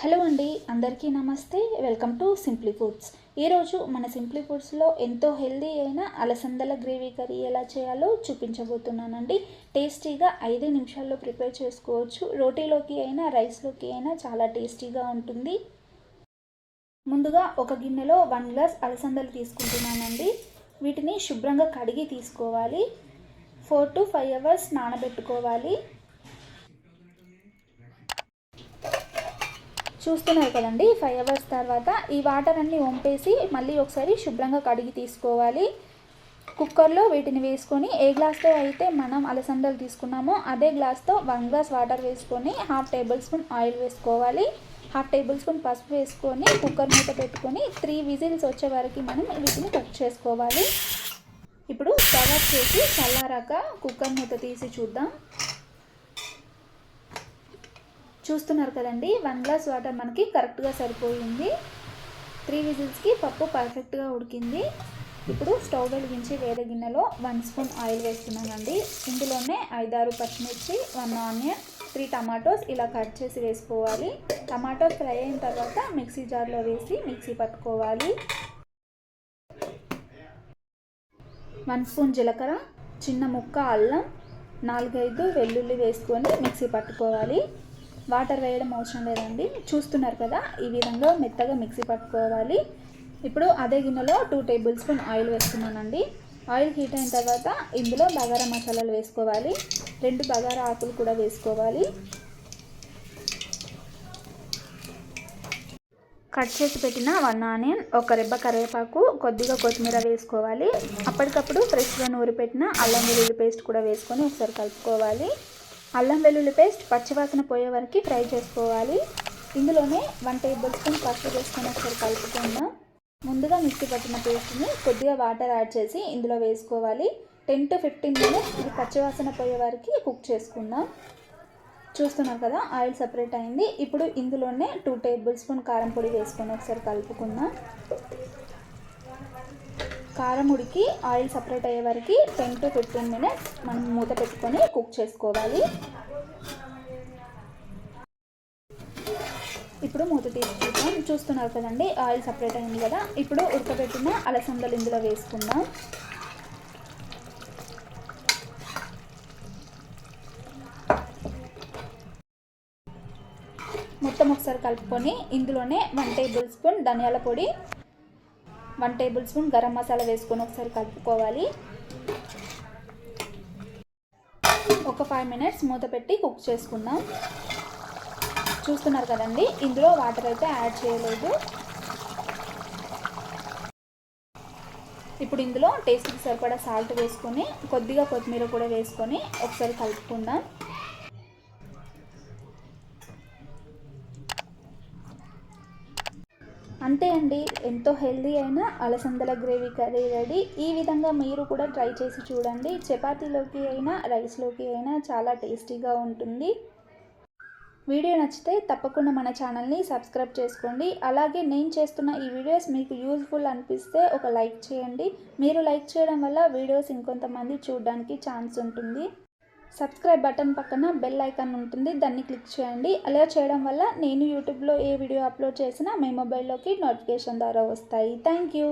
Hello అండి అందరికీ నమస్తే. Welcome to Simply Foods. ఈరోజు మన సింప్లీ ఫుడ్స్లో ఎంతో హెల్దీ అయిన అలసందల గ్రేవీ కర్రీ ఎలా చేయాలో చూపించబోతున్నానండి. టేస్టీగా ఐదు నిమిషాల్లో ప్రిపేర్ చేసుకోవచ్చు. రోటీలోకి అయినా రైస్లోకి అయినా చాలా టేస్టీగా ఉంటుంది. ముందుగా ఒక గిన్నెలో వన్ గ్లాస్ అలసందలు తీసుకుంటున్నానండి. వీటిని శుభ్రంగా కడిగి తీసుకోవాలి. ఫోర్ టు ఫైవ్ అవర్స్ నానబెట్టుకోవాలి. చూస్తున్నారు కదండి. ఫైవ్ అవర్స్ తర్వాత ఈ వాటర్ అన్ని వంపేసి మళ్ళీ ఒకసారి శుభ్రంగా కడిగి తీసుకోవాలి. కుక్కర్లో వీటిని వేసుకొని ఏ గ్లాస్తో అయితే మనం అలసందలు తీసుకున్నామో అదే గ్లాస్తో వన్ గ్లాస్ వాటర్ వేసుకొని హాఫ్ టేబుల్ స్పూన్ ఆయిల్ వేసుకోవాలి. హాఫ్ టేబుల్ స్పూన్ పసుపు వేసుకొని కుక్కర్ మూత పెట్టుకొని త్రీ విజిల్స్ వచ్చే వరకు మనం వీటిని కుక్ చేసుకోవాలి. ఇప్పుడు స్టవ్ ఆఫ్ చేసి చల్లారాక కుక్కర్ మూత తీసి చూద్దాం. చూస్తున్నారు కదండి. వన్ గ్లాస్ వాటర్ మనకి కరెక్ట్గా సరిపోయింది. త్రీ విజిల్స్కి పప్పు పర్ఫెక్ట్గా ఉడికింది. ఇప్పుడు స్టవ్ వెలిగించి వేరే గిన్నెలో వన్ స్పూన్ ఆయిల్ వేస్తున్నానండి. ఇందులోనే ఐదారు పచ్చిమిర్చి వన్ ఆనియన్ త్రీ టమాటోస్ ఇలా కట్ చేసి వేసుకోవాలి. టమాటోస్ ఫ్రై అయిన తర్వాత మిక్సీ జార్లో వేసి మిక్సీ పట్టుకోవాలి. వన్ స్పూన్ జీలకర్ర చిన్న ముక్క అల్లం నాలుగైదు వెల్లుల్లి వేసుకొని మిక్సీ పట్టుకోవాలి. వాటర్ వేయడం అవసరం లేదండి. చూస్తున్నారు కదా ఈ విధంగా మెత్తగా మిక్సీ పట్టుకోవాలి. ఇప్పుడు అదే గిన్నెలో టూ టేబుల్ స్పూన్ ఆయిల్ వేస్తున్నానండి ఆయిల్ హీట్ అయిన తర్వాత ఇందులో బగారా మసాలాలు వేసుకోవాలి. రెండు బగారా ఆకులు కూడా వేసుకోవాలి. కట్ చేసి పెట్టిన వన్ ఆనియన్ ఒక రెబ్బ కరివేపాకు కొద్దిగా కొత్తిమీర వేసుకోవాలి. అప్పటికప్పుడు ఫ్రెష్గా నూరి పెట్టిన అల్లం వెల్లుల్లి పేస్ట్ కూడా వేసుకొని ఒకసారి కలుపుకోవాలి. అల్లం వెల్లుల్లి పేస్ట్ పచ్చివాసన పోయే వరకు ఫ్రై చేసుకోవాలి. ఇందులోనే వన్ టేబుల్ స్పూన్ పసుపు వేసుకొని ఒకసారి కలుపుకుందాం. ముందుగా మిక్సీ పట్టిన పేస్ట్ని కొద్దిగా వాటర్ యాడ్ చేసి ఇందులో వేసుకోవాలి. టెన్ టు ఫిఫ్టీన్ మినిట్స్ ఇది పచ్చివాసన పోయే వరకు కుక్ చేసుకుందాం. చూస్తున్నాం కదా ఆయిల్ సపరేట్ అయింది. ఇప్పుడు ఇందులోనే టూ టేబుల్ స్పూన్ కారం పొడి వేసుకొని ఒకసారి కలుపుకుందాం. కారం ఉడికి ఆయిల్ సపరేట్ అయ్యే వరకు టెన్ టు ఫిఫ్టీన్ మినిట్స్ మనం మూత పెట్టుకొని కుక్ చేసుకోవాలి. ఇప్పుడు మూత తీసి చూస్తున్నారు కదండి ఆయిల్ సపరేట్ అయింది కదా. ఇప్పుడు ఉడకబెట్టిన అలసందలు ఇందులో వేసుకుందాం. మొత్తం ఒకసారి కలుపుకొని ఇందులోనే వన్ టేబుల్ స్పూన్ ధనియాల పొడి one tablespoon garam masala వేసుకొని ఒకసారి కలుపుకోవాలి. ఒక ఫైవ్ మినిట్స్ మూత పెట్టి కుక్ చేసుకుందాం. చూస్తున్నారు కదండి ఇందులో వాటర్ అయితే యాడ్ చేయలేదు. ఇప్పుడు ఇందులో టేస్ట్కి సరిపడా సాల్ట్ వేసుకొని కొద్దిగా కొత్తిమీర కూడా వేసుకొని ఒకసారి కలుపుకుందాం. అంతే అండి. ఎంతో హెల్దీ అయిన అలసందల గ్రేవీ కర్రీ రెడీ. ఈ విధంగా మీరు కూడా ట్రై చేసి చూడండి. చపాతీలోకి అయినా రైస్లోకి అయినా చాలా టేస్టీగా ఉంటుంది. వీడియో నచ్చితే తప్పకుండా మన ఛానల్ని సబ్స్క్రైబ్ చేసుకోండి. అలాగే నేను చేస్తున్న ఈ వీడియోస్ మీకు యూజ్ఫుల్ అనిపిస్తే ఒక లైక్ చేయండి. మీరు లైక్ చేయడం వల్ల వీడియోస్ ఇంకొంతమంది చూడడానికి ఛాన్స్ ఉంటుంది. సబ్స్క్రైబ్ బటన్ పక్కన బెల్ ఐకాన్ ఉంటుంది దాన్ని క్లిక్ చేయండి. అలా చేయడం వల్ల నేను యూట్యూబ్లో ఏ వీడియో అప్లోడ్ చేసినా మీ మొబైల్లోకి నోటిఫికేషన్ ద్వారా వస్తాయి. Thank you.